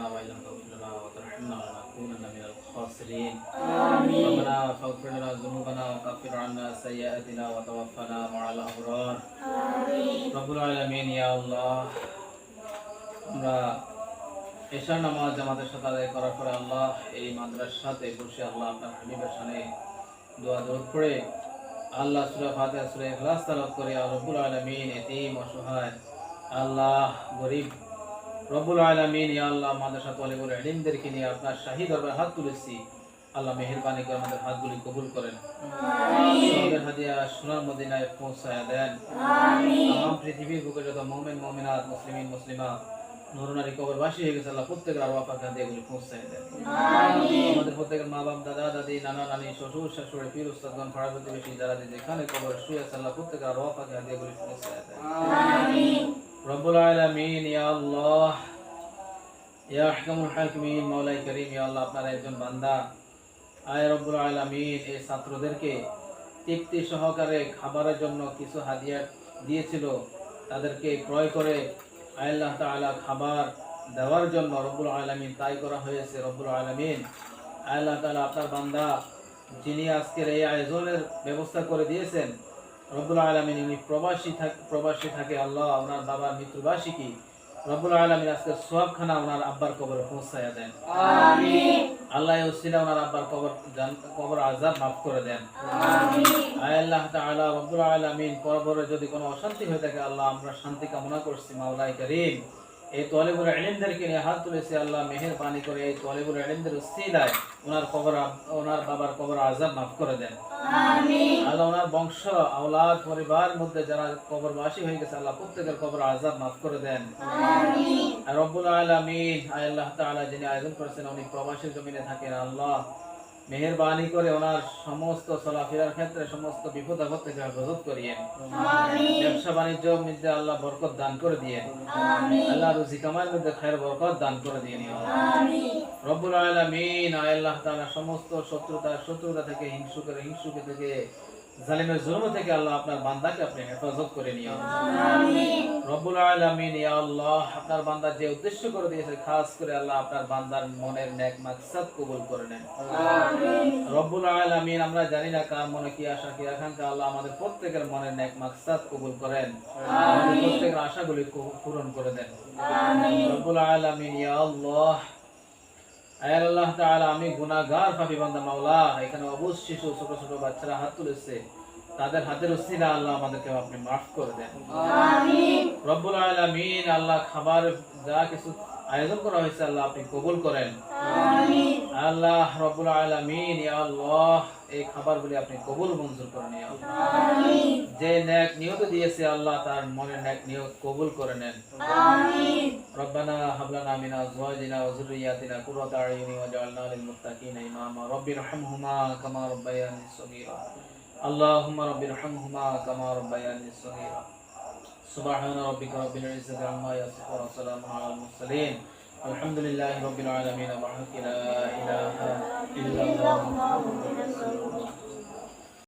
ربنا وإن لم تغفر لنا وترحمنا لنكونن من الخاسرين آمين ربنا فاغفر لنا ذنوبنا وكفر عنا سيئاتنا وتوفنا مع الأبرار آمين রব্বুল আলামিন ইয়া আল্লাহ আমরা এশার নামাজ জামাতের সাথে আদায় করার পরে আল্লাহ এই মাদ্রাসাতে বসে আল্লাহ আপনার হাবিবের সামনে দোয়া দরুদ পড়ে আল্লাহ সূরা ফাতিহা সূরা ইখলাস তেলাওয়াত করে আর রব্বুল আলামিন এতিম অসহায় আল্লাহ গরিব রব্বুল আলমিন ইয়া আল্লাহ মাদ্রাসা তলেবুল আলিমদেরকে নিয়ে আপনার শাহী দরবার হাত তুলেছি। আল্লাহ মেহরবানি করে আমাদের হাতগুলি কবুল করেন। হাদিয়া সোনার মদিনায় পৌঁছায় দেন। আমার পৃথিবীর বুকে যত মোমেন মোমিনাত মুসলিমিন মুসলিমা নরনারী কবরবাসী হয়ে গেছে আল্লাহ প্রত্যেকের আরও আপাকে হাতে এগুলি পৌঁছায় দেন। আমাদের প্রত্যেকের মা বাপ দাদা দাদি নানা নানি শ্বশুর শাশুড়ি পীর উস্তাদগণ পাড়া প্রতিবেশী যারা যেখানে কবর শুয়ে আল্লাহ প্রত্যেকের আর আপাকে হাতে এগুলি পৌঁছায় দেন। রব্বুল আলামিন হাকিমিন করিম একজন বান্দা। আয় রব্বুল আলামিন, এই ছাত্রদেরকে তৃপ্তি সহকারে খাবারের জন্য কিছু হাদিয়া দিয়েছিল। তাদেরকে ক্রয় করে আল্লাহ তাআলা খাবার দেওয়ার জন্য রব্বুল আলামিন তাই করা হয়েছে, রব্বুল আলামিন। আল্লাহ তাআলা আপনার বান্দা, যিনি আজকের এই আয়োজনের ব্যবস্থা করে দিয়েছেন রব্বুল আলমিন ইনি প্রবাসী থাক প্রবাসী থাকে আল্লাহ ওনার বাবার মৃত্যুবাসীকে রব্বুল আলমিন আজকে সোহাবখানা ওনার আব্বার কবরে পৌঁছাইয়া দেন। আল্লাহ ওসিলা ওনার আব্বার কবর কবর আজাদ মাফ করে দেন। আয় আল্লাহ তালা রব্বুল আলমিন কবরে যদি কোনো অশান্তি হয়ে থাকে আল্লাহ আমরা শান্তি কামনা করছি মাওলাই করিম। এই তলেবুল এলিমদেরকে নিয়ে হাত তুলেছে আল্লাহ মেহেরবানি করে এই তলেবুল এলিমদের উসিলায় ওনার কবর ওনার বাবার কবর আজাব মাফ করে দেন। আল্লাহ ওনার বংশ আওলাদ পরিবার মধ্যে যারা কবর বাসী হয়ে গেছে আল্লাহ প্রত্যেকের কবর আজাব মাফ করে দেন। রব্বুল আলমিন আল্লাহ তালা যিনি আয়োজন করেছেন উনি প্রবাসী জমিনে থাকেন আল্লাহ মেহরবানি করে ওনার সমস্ত চলাফেরার ক্ষেত্রে সমস্ত বিপদ আপদ থেকে হেফাজত করিয়েন। ব্যবসা বাণিজ্য মধ্যে আল্লাহ বরকত দান করে দিয়েন। আল্লাহ রুজি কামার মধ্যে খায়ের বরকত দান করে দিয়েন। রব্বুল আলমিন আল্লাহ তালা সমস্ত শত্রুতা শত্রুতা থেকে হিংসুকের হিংসুকে থেকে জালিমের জুলুম থেকে আল্লাহ আপনার বান্দাকে আপনি হেফাজত করে নিয়ে রব্বুল আলমিন ইয়া আল্লাহ আপনার যে উদ্দেশ্য করে দিয়েছে খাস করে আল্লাহ আপনার বান্দার মনের ন্যাক মাকসাদ কবুল করে নেন। রব্বুল আলমিন আমরা জানি না কার মনে কি আশা কি আকাঙ্ক্ষা আল্লাহ আমাদের প্রত্যেকের মনের ন্যাক মাকসাদ কবুল করেন। প্রত্যেকের আশাগুলি পূরণ করে দেন। রব্বুল আলমিন ইয়া আল্লাহ আল্লাহ তাআলা আমি গুনাহগার পাপী বান্দা মাওলা। এখানে অবশ্যই ছোট ছোট বাচ্চারা হাত তুলেছে। তাদের হাতের ওসিলা আল্লাহ আমাদেরকে আপনি মাফ করে দেন। আমিন। রব্বুল আলামিন আল্লাহ খাবার যা কিছু আয়োজন করা হয়েছে আল্লাহ আপনি কবুল করেন آمين আল্লাহ রব্বুল আলামিন ইয়া আল্লাহ এই খাবারগুলি আপনি কবুল মঞ্জুর করেন ইয়া আল্লাহ। آمين যে নেক নিয়ত দিয়েছে আল্লাহ তার মনের নেক নিয়ত কবুল করে নেন آمين ربنا هب لنا من ازواجنا وذرياتنا قرة اعين واجعلنا للمتقين اماما رب ارحمهما كما ربياني صغيرا اللهم رب ارحمهما كما ربياني صغيرا سبحان ربك رب العزة عما يصفون وسلام على المرسلين. الحمد لله رب العالمين. وحق لا محمد رسول الله.